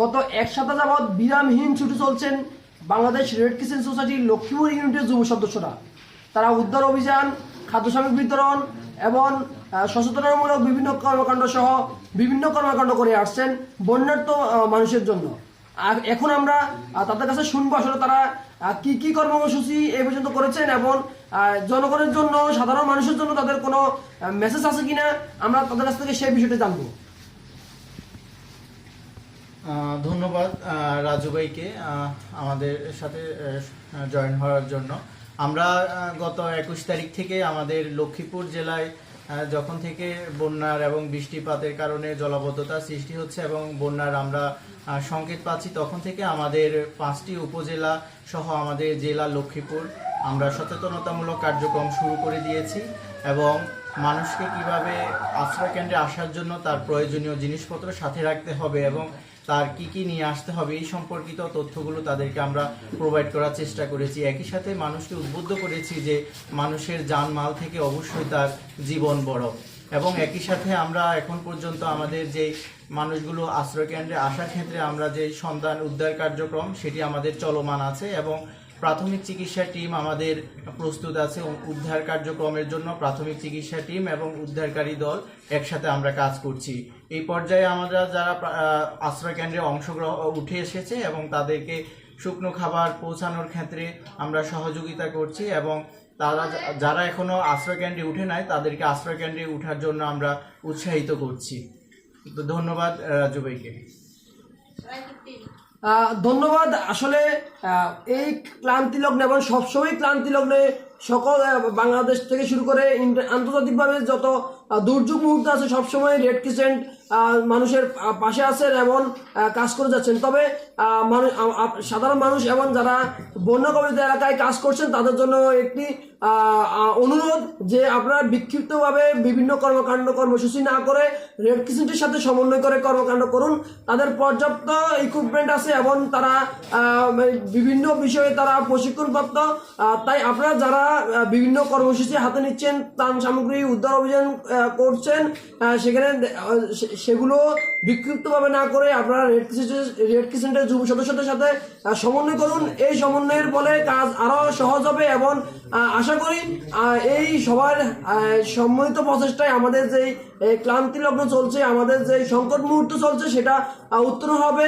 গত এক সপ্তাহ যাবৎ বিরামহীন ছুটি চলছেন বাংলাদেশ রেড ক্রিসেন্ট সোসাইটির লক্ষ্মীপুর ইউনিটের যুব সদস্যরা। তারা উদ্ধার অভিযান, খাদ্য সামগ্রী বিতরণ এবং সচেতনতামূলক বিভিন্ন কর্মকাণ্ড সহ বিভিন্ন কর্মকাণ্ড করে আসছেন বন্যার্থ মানুষের জন্য। আর এখন আমরা তাদের কাছে শুনব আসলে তারা কি কি কর্মসূচি এ পর্যন্ত করেছেন এবং জনগণের জন্য, সাধারণ মানুষের জন্য তাদের কোনো মেসেজ আছে কিনা, আমরা তাদের কাছ থেকে সেই বিষয়টা জানব। ধন্যবাদ রাজু ভাইকে আমাদের সাথে জয়েন হওয়ার জন্য। আমরা গত একুশ তারিখ থেকে আমাদের লক্ষ্মীপুর জেলায় যখন থেকে বন্যার এবং বৃষ্টিপাতের কারণে জলাবদ্ধতা সৃষ্টি হচ্ছে এবং বন্যার আমরা সংকেত পাচ্ছি, তখন থেকে আমাদের পাঁচটি উপজেলা সহ আমাদের জেলা লক্ষ্মীপুর আমরা সচেতনতামূলক কার্যক্রম শুরু করে দিয়েছি এবং মানুষকে কীভাবে আশ্রয় কেন্দ্রে আসার জন্য তার প্রয়োজনীয় জিনিসপত্র সাথে রাখতে হবে এবং তার কি কি নিয়ে আসতে হবে এই সম্পর্কিত তথ্যগুলো তাদেরকে আমরা প্রোভাইড করার চেষ্টা করেছি। একই সাথে মানুষকে উদ্বুদ্ধ করেছি যে মানুষের জানমাল থেকে অবশ্যই তার জীবন বড়। এবং একই সাথে আমরা এখন পর্যন্ত আমাদের যে মানুষগুলো আশ্রয় কেন্দ্রে আসার ক্ষেত্রে আমরা যে সন্তান উদ্ধার কার্যক্রম, সেটি আমাদের চলমান আছে এবং প্রাথমিক চিকিৎসা টিম আমাদের প্রস্তুত আছে উদ্ধার কার্যক্রমের জন্য প্রাথমিক চিকিৎসা টিম এবং উদ্ধারকারী দল একসাথে আমরা কাজ করছি। এই পর্যায়ে আমরা যারা প্রা- আহ, আশ্রয় কেন্দ্রে অংশগ্রহণ উঠে এসেছে এবং তাদেরকে শুকনো খাবার পৌঁছানোর ক্ষেত্রে আমরা সহযোগিতা করছি এবং তারা যারা এখনও আশ্রয় কেন্দ্রে উঠে নাই তাদেরকে আশ্রয় কেন্দ্রে উঠার জন্য আমরা উৎসাহিত করছি। তো ধন্যবাদ আহ, ধন্যবাদ। আসলে এই ক্লান্তি লগ্নে এবং সবসময় ক্লান্তি লগ্নে সকল বাংলাদেশ থেকে শুরু করে আন্তর্জাতিকভাবে যত দুর্যোগ মুহূর্ত আছে, সবসময় রেড ক্রিসেন্ট মানুষের পাশে আছেন এবং কাজ করে যাচ্ছেন। তবে মানুষ সাধারণ মানুষ এবং যারা বন্য কবিতা এলাকায় কাজ করছেন, তাদের জন্য একটি অনুরোধ যে আপনারা বিক্ষিপ্তভাবে বিভিন্ন কর্মকাণ্ড, কর্মসূচি না করে রেড ক্রিসেন্টের সাথে সমন্বয় করে কর্মকাণ্ড করুন। তাদের পর্যাপ্ত ইকুইপমেন্ট আছে এবং তারা বিভিন্ন বিষয়ে তারা প্রশিক্ষণপ্রাপ্ত। তাই আপনারা যারা বিভিন্ন কর্মসূচি হাতে নিচ্ছেন, ত্রাণ সামগ্রী, উদ্ধার অভিযান করছেন সেখানে সেগুলো বিক্ষিপ্তভাবে না করে আপনারা রেড রেড ক্রিসেন্টের যুব সদস্যদের সাথে সমন্বয় করুন। এই সমন্বয়ের ফলে কাজ আরও সহজ হবে এবং আশা করি এই সবার সম্মিলিত প্রচেষ্টায় আমাদের যে ক্লান্তি লগ্ন চলছে, আমাদের যে সংকট মুহূর্ত চলছে, সেটা উত্তীর্ণ হবে।